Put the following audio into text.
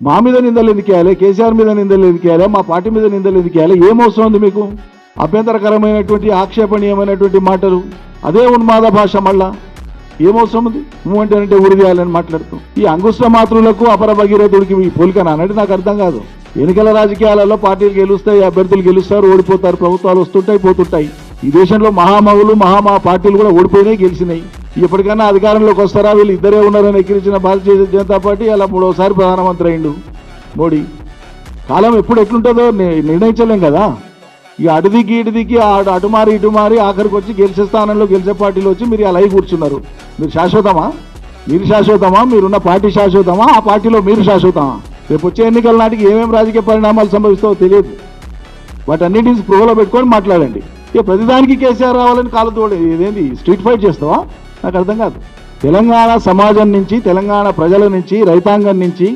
మా మీద నిందలు ఎందుకు వేయాలి? కేసీఆర్ మీద నిందలు ఎందుకు వేయాలి? మా పార్టీ మీద నిందలు ఎందుకు వేయాలి? ఏమవసరం ఉంది మీకు? అభ్యంతరకరమైనటువంటి ఆక్షేపణీయమైనటువంటి మాటలు అదే ఉన్మాద భాష మళ్ళా. ఏమవసరం ఉంది? నువ్వు అంటే అంటే ఉరి మాట్లాడుతూ ఈ అంగుష్ట మాతృలకు అపర భగీరథుడికి ఈ పోలికనా అన్నట్టు నాకు అర్థం కాదు. ఎన్నికల రాజకీయాలలో పార్టీలు గెలుస్తాయి అభ్యర్థులు గెలుస్తారు ఓడిపోతారు ప్రభుత్వాలు వస్తుంటాయి పోతుంటాయి. ఈ దేశంలో మహామహులు మహామహా పార్టీలు కూడా ఓడిపోయినాయి గెలిచినాయి. ఎప్పటికైనా అధికారంలోకి వస్తారా? వీళ్ళు ఇద్దరే ఉన్నారని ఎక్కిరించిన భారతీయ జనతా పార్టీ అలా మూడోసారి ప్రధానమంత్రి అయిండు మోడీ. కాలం ఎప్పుడు ఎట్లుంటుందో నిర్ణయించలేం కదా. ఇక అటుదికి ఇటుదికి ఆడు అటు మారి ఇటు మారి ఆఖరికి వచ్చి గెలిచే స్థానంలో గెలిచే పార్టీలో వచ్చి మీరు అలా కూర్చున్నారు. మీరు శాశ్వతమా? మీరు శాశ్వతమా? మీరున్న పార్టీ శాశ్వతమా? ఆ పార్టీలో మీరు శాశ్వతమా? రేపు వచ్చే ఎన్నికల నాటికి ఏమేమి రాజకీయ పరిణామాలు సంభవిస్తావో తెలియదు. వాటన్నిటిని స్పృహలో పెట్టుకొని మాట్లాడండి. ఇక ప్రతిదానికి కేసీఆర్ రావాలని కాలు తోడు ఇదేంది? స్ట్రీట్ ఫైట్ చేస్తావా? నాకు అర్థం కాదు. తెలంగాణ సమాజం నుంచి తెలంగాణ ప్రజల నుంచి రైతాంగం నుంచి